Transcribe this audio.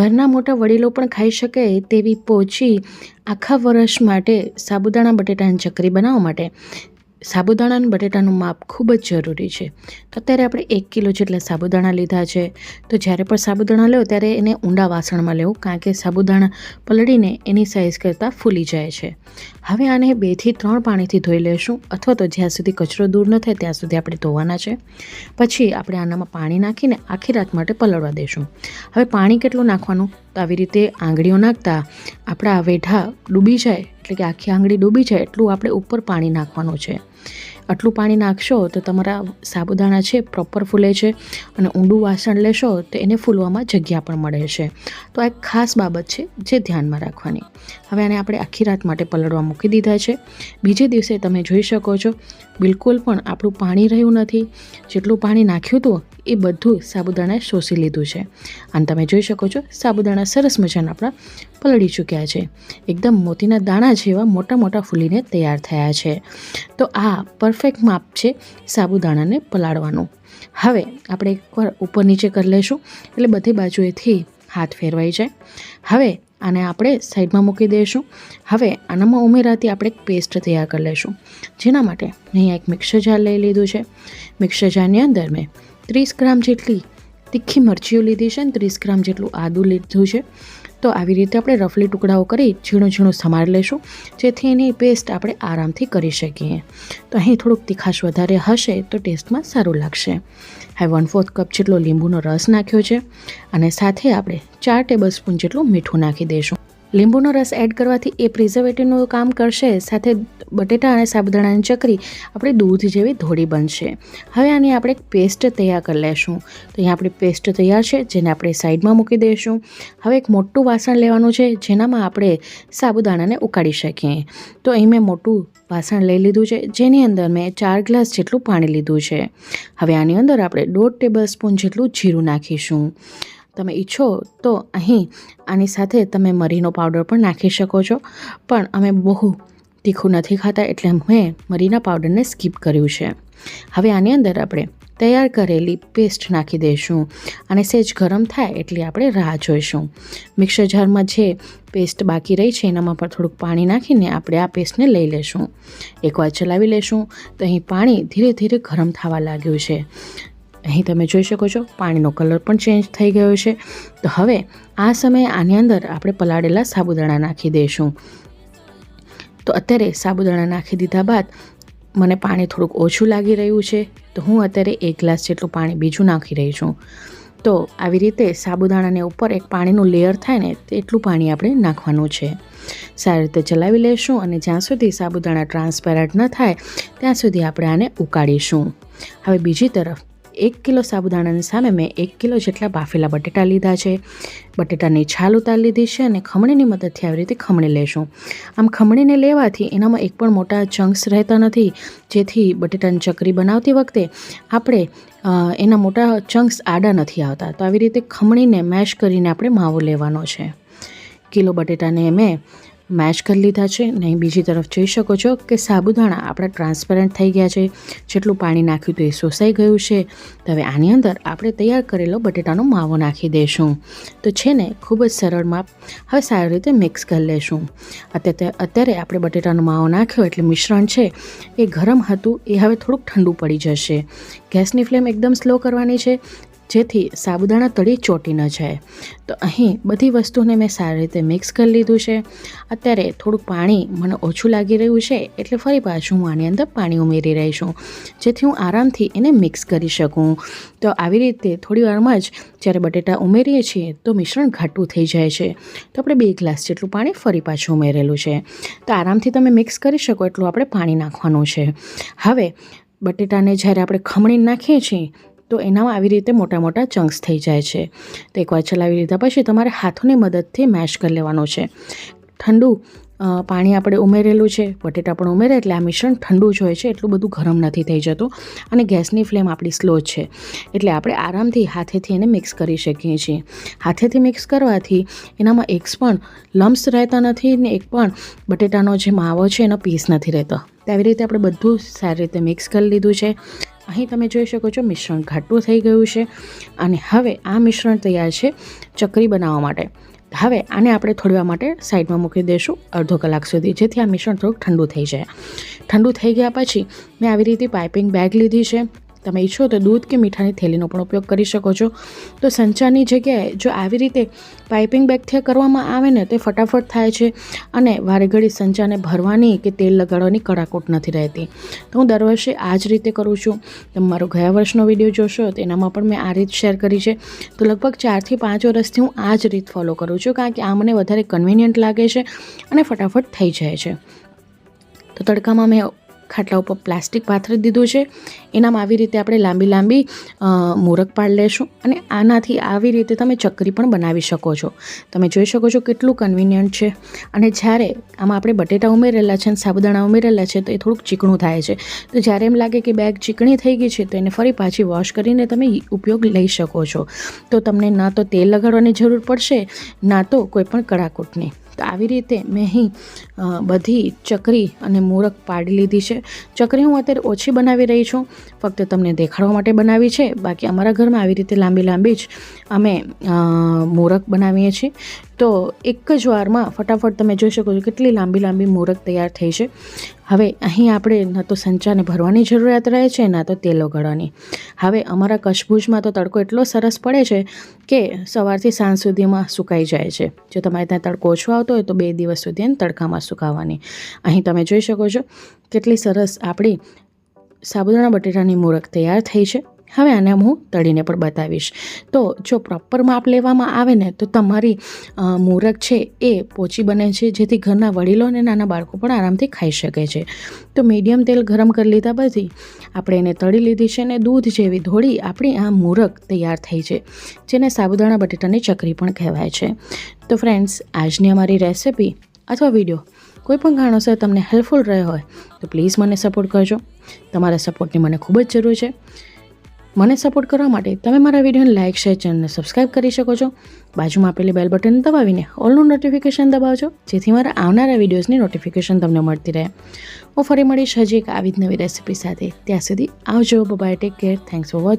ઘરના મોટા વડીલો પણ ખાઈ શકે તેવી પોચી આખા વર્ષ માટે સાબુદાણા, બટેટાની ચકરી બનાવવા માટે. સાબુદાણા અને બટેટાનું માપ ખૂબ જ જરૂરી છે. તો અત્યારે આપણે એક કિલો જેટલા સાબુદાણા લીધા છે. તો જ્યારે પણ સાબુદાણા લો ત્યારે એને ઊંડા વાસણમાં લેવું, કારણ કે સાબુદાણા પલળીને એની સાઇઝ કરતાં ફૂલી જાય છે. હવે આને બેથી ત્રણ પાણીથી ધોઈ લેશું, અથવા તો જ્યાં સુધી કચરો દૂર ન થાય ત્યાં સુધી આપણે ધોવાના છે. પછી આપણે આનામાં પાણી નાખીને આખી રાત માટે પલળવા દેશું. હવે પાણી કેટલું નાખવાનું? તો આવી રીતે આંગળીઓ નાખતા આપણા વેઢા ડૂબી જાય એટલે કે આખી આંગળી ડૂબી જાય એટલું આપણે ઉપર પાણી નાખવાનું છે. આટલું પાણી નાખશો તો તમારા સાબુદાણા છે પ્રોપર ફૂલે છે અને ઊંડું વાસણ લેશો તો એને ફૂલવામાં જગ્યા પણ મળે છે. તો આ એક ખાસ બાબત છે જે ધ્યાનમાં રાખવાની. હવે આને આપણે આખી રાત માટે પલળવા મૂકી દીધા છે. બીજે દિવસે તમે જોઈ શકો છો, બિલકુલ પણ આપણું પાણી રહ્યું નથી. જેટલું પાણી નાખ્યું હતું એ બધું સાબુદાણાએ શોષી લીધું છે. અને તમે જોઈ શકો છો, સાબુદાણા સરસ મજાના આપણા પલળી ચૂક્યા છે. એકદમ મોતીના દાણા જેવા મોટા મોટા ફૂલીને તૈયાર થયા છે. તો આ પરફેક્ટ માપ છે સાબુદાણાને પલાળવાનું. હવે આપણે એકવાર ઉપર નીચે કરી લઈશું. એટલે બધી બાજુએથી હાથ ફેરવાઈ જાય. હવે આને આપણે સાઈડમાં મૂકી દઈશું. હવે આનામાં ઉમેરાથી આપણે એક પેસ્ટ તૈયાર કરી લઈશું. જેના માટે અહીંયા એક મિક્સર જાર લઈ લીધું છે. મિક્સર જારની અંદર મેં ત્રીસ ગ્રામ જેટલી તીખી મરચીઓ લીધી છે અને ત્રીસ ગ્રામ જેટલું આદું લીધું છે. તો આવી રીતે આપણે રફલી ટુકડાઓ કરી ઝીણું ઝીણું સમારી લઈશું જેથી એની પેસ્ટ આપણે આરામથી કરી શકીએ. તો અહીં થોડુંક તીખાશ વધારે હશે તો ટેસ્ટમાં સારું લાગશે. હવે વન ફોર્થ કપ જેટલો લીંબુનો રસ નાખ્યો છે, અને સાથે આપણે ચાર ટેબલ સ્પૂન જેટલું મીઠું નાખી દઈશું. લીંબુનો રસ એડ કરવાથી એ પ્રિઝર્વેટિવનું કામ કરશે, સાથે બટેટા અને સાબુદાણાની ચકરી આપણી દૂધ જેવી ધોળી બનશે. હવે આની આપણે એક પેસ્ટ તૈયાર કરી લેશું. તો અહીંયા આપણી પેસ્ટ તૈયાર છે, જેને આપણે સાઈડમાં મૂકી દઈશું. હવે એક મોટું વાસણ લેવાનું છે, જેનામાં આપણે સાબુદાણાને ઉકાળી શકીએ. તો અહીં મેં મોટું વાસણ લઈ લીધું છે, જેની અંદર મેં ચાર ગ્લાસ જેટલું પાણી લીધું છે. હવે આની અંદર આપણે દોઢ ટેબલ સ્પૂન જેટલું જીરું નાખીશું. તમે ઈચ્છો તો અહીં આની સાથે તમે મરીનો પાવડર પણ નાખી શકો છો. પણ અમે બહુ તીખું નથી ખાતા એટલે મેં મરીના પાવડરને સ્કીપ કર્યું છે. હવે આની અંદર આપણે તૈયાર કરેલી પેસ્ટ નાખી દઈશું અને સેજ ગરમ થાય એટલે આપણે રાહ જોઈશું. મિક્સર જારમાં જે પેસ્ટ બાકી રહી છે એનામાં પણ થોડુંક પાણી નાખીને આપણે આ પેસ્ટને લઈ લેશું. એકવાર ચલાવી લેશું તો અહીં પાણી ધીરે ધીરે ગરમ થવા લાગ્યું છે. અહીં તમે જોઈ શકો છો, પાણીનો કલર પણ ચેન્જ થઈ ગયો છે. તો હવે આ સમયે આની અંદર આપણે પલાળેલા સાબુદાણા નાખી દઈશું. તો અત્યારે સાબુદાણા નાખી દીધા બાદ મને પાણી થોડુંક ઓછું લાગી રહ્યું છે, તો હું અત્યારે એક ગ્લાસ જેટલું પાણી બીજું નાખી રહી છું. તો આવી રીતે સાબુદાણાને ઉપર એક પાણીનું લેયર થાય ને તેટલું પાણી આપણે નાખવાનું છે. સારી રીતે ચલાવી લઈશું અને જ્યાં સુધી સાબુદાણા ટ્રાન્સપેરન્ટ ન થાય, ત્યાં સુધી આપણે આને ઉકાળીશું. હવે બીજી તરફ એક કિલો સાબુદાણાની સામે મેં એક કિલો જેટલા બાફેલા બટેટા લીધા છે. બટેટાની છાલ ઉતારી લીધી છે અને ખમણીની મદદથી આવી રીતે ખમણી લેશું. આમ ખમણીને લેવાથી એનામાં એક પણ મોટા ચંક્સ રહેતા નથી. જેથી બટેટાની ચકરી બનાવતી વખતે આપણે એના મોટા ચંક્સ આડા નથી આવતા. તો આવી રીતે ખમણીને મેશ કરીને આપણે માવો લેવાનો છે. કિલો બટેટાને મેં મેશ કરી લીધા છે. ને બીજી તરફ જોઈ શકો છો કે સાબુદાણા આપણા ટ્રાન્સપેરન્ટ થઈ ગયા છે. જેટલું પાણી નાખ્યું તો એ શોષાઈ ગયું છે. તો હવે આની અંદર આપણે તૈયાર કરેલો બટેટાનો માવો નાખી દઈશું તો છે ને, ખૂબ જ સરળ માપ. હવે સારી રીતે મિક્સ કરી લેશું. અત્યારે અત્યારે આપણે બટેટાનો માવો નાખ્યો એટલે મિશ્રણ છે એ ગરમ હતું. એ હવે થોડુંક ઠંડુ પડી જશે. ગેસની ફ્લેમ એકદમ સ્લો કરવાની છે. જેથી સાબુદાણા તળી ચોટી ન જાય. તો અહીં બધી વસ્તુને મેં સારી રીતે મિક્સ કરી લીધું છે. અત્યારે થોડુંક પાણી મને ઓછું લાગી રહ્યું છે, એટલે ફરી પાછું હું આની અંદર પાણી ઉમેરી રહી છું, જેથી હું આરામથી એને મિક્સ કરી શકું. તો આવી રીતે થોડી વારમાં જ જ્યારે બટેટા ઉમેરીએ છીએ, તો મિશ્રણ ઘાટું થઈ જાય છે. તો આપણે બે ગ્લાસ જેટલું પાણી ફરી પાછું ઉમેરેલું છે. તો આરામથી તમે મિક્સ કરી શકો, એટલું આપણે પાણી નાખવાનું છે. હવે બટેટાને જ્યારે આપણે ખમણી નાખીએ છીએ તો એનામાં આવી રીતે મોટા મોટા ચંક્સ થઈ જાય છે. તો એકવાર ચલાવી લીધા પછી તમારે હાથોની મદદથી મેશ કરી લેવાનું છે. ઠંડુ પાણી આપણે ઉમેરેલું છે, બટેટા પણ ઉમેરે એટલે આ મિશ્રણ ઠંડુ જ હોય છે, એટલું બધું ગરમ નથી થઈ જતું અને ગેસની ફ્લેમ આપણી સ્લો છે. એટલે આપણે આરામથી હાથેથી એને મિક્સ કરી શકીએ છીએ. હાથેથી મિક્સ કરવાથી એનામાં એક પણ લમ્સ રહેતા નથી ને એક પણ બટેટાનો જે માવો છે એનો પીસ નથી રહેતો. આવી રીતે આપણે બધું સારી રીતે મિક્સ કરી લીધું છે. અહીં તમે જોઈ શકો છો મિશ્રણ ઘાટું થઈ ગયું છે અને હવે આ મિશ્રણ તૈયાર છે ચકરી બનાવવા માટે. હવે આને આપણે થોડીવાર માટે સાઈડમાં મૂકી દઈશું અડધો કલાક સુધી, જેથી આ મિશ્રણ થોડુંક ઠંડુ થઈ જાય. ઠંડુ થઈ ગયા પછી મેં આવી રીતે પાઇપિંગ બેગ લીધી છે. તમે ઈચ્છો તો દૂધ કે મીઠાની થેલીનો પણ ઉપયોગ કરી શકો છો. તો સંચારની જગ્યાએ જો આવી રીતે પાઇપિંગ બેગથી કરવામાં આવે ને તે ફટાફટ થાય છે અને વારે ઘડી સંચાને ભરવાની કે તેલ લગાડવાની કડાકોટ નથી રહેતી. તો હું દર વર્ષે આ જ રીતે કરું છું. તમે મારો ગયા વર્ષનો વીડિયો જોશો તો એનામાં પણ મેં આ રીત શેર કરી છે. તો લગભગ ચારથી પાંચ વર્ષથી હું આ જ રીત ફોલો કરું છું કારણ કે આ મને વધારે કન્વિનિયન્ટ લાગે છે અને ફટાફટ થઈ જાય છે. તો તડકામાં મેં ખાટલા ઉપર પ્લાસ્ટિક પાથરી દીધું છે. એનામાં આવી રીતે આપણે લાંબી લાંબી મોરક પાડ લેશું અને આનાથી આવી રીતે તમે ચકરી પણ બનાવી શકો છો. તમે જોઈ શકો છો કેટલું કન્વિનિયન્ટ છે. અને જ્યારે આમાં આપણે બટેટા ઉમેરેલા છે અને સાબુદાણા ઉમેરેલા છે તો એ થોડુંક ચીકણું થાય છે. તો જ્યારે એમ લાગે કે બેગ ચીકણી થઈ ગઈ છે તો એને ફરી પાછી વોશ કરીને તમે ઉપયોગ લઈ શકો છો. તો તમને ના તો તેલ લગાડવાની જરૂર પડશે, ના તો કોઈ પણ કડાકૂટની. તો આવી રીતે મેં અહીં બધી ચકરી અને મૂરખ પાડી લીધી છે. ચકરી હું અત્યારે ઓછી બનાવી રહી છું. ફક્ત તમને દેખાડવા માટે બનાવી છે. બાકી અમારા ઘરમાં આવી રીતે લાંબી લાંબી જ અમે મૂરખ બનાવીએ છીએ. તો એક જ વારમાં ફટાફટ તમે જોઈ શકો છો કેટલી લાંબી લાંબી મૂરખ તૈયાર થઈ છે. હવે અહીં આપણે ન તો સંચાને ભરવાની જરૂરિયાત રહે છે, ના તો તેલ ઓગાળવાની. હવે અમારા કચ્છભુજમાં તો તડકો એટલો સરસ પડે છે કે સવારથી સાંજ સુધીમાં સુકાઈ જાય છે. જો તમારે ત્યાં તડકો ઓછો આવતો હોય તો બે દિવસ સુધી એને તડકામાં સુકાવવાની. અહીં તમે જોઈ શકો છો કેટલી સરસ આપણી સાબુદાણા બટેટાની મૂરખ તૈયાર થઈ છે. હવે આને હું તળીને પણ બતાવીશ. તો જો પ્રોપર માપ લેવામાં આવે ને, તો તમારી મૂરખ છે એ પોચી બને છે, જેથી ઘરના વડીલો અને નાના બાળકો પણ આરામથી ખાઈ શકે છે. તો મીડિયમ તેલ ગરમ કરી લીધા પછી, આપણે એને તળી લીધી છે અને દૂધ જેવી ધોળી આપણી આ મૂરખ તૈયાર થઈ છે, જેને સાબુદાણા બટેટાની ચકરી પણ કહેવાય છે. તો ફ્રેન્ડ્સ આજની અમારી રેસિપી અથવા વીડિયો કોઈ પણ કારણોસર તમને હેલ્પફુલ રહ્યો હોય, તો પ્લીઝ મને સપોર્ટ કરજો. તમારા સપોર્ટની મને ખૂબ જ જરૂર છે. મને સપોર્ટ કરવા માટે તમે મારા વિડીયોને લાઇક શેર ચેનલને સબસ્ક્રાઇબ કરી શકો છો. બાજુમાં આપેલી બેલ બટન દબાવીને ઓલનું નોટિફિકેશન દબાવજો, જેથી મારા આવનારા વિડીયોઝની નોટિફિકેશન તમને મળતી રહે. હું ફરી મળીશ હજી એક આવી જ નવી રેસિપી સાથે. ત્યાં સુધી આવજો. Bye take care thanks for watching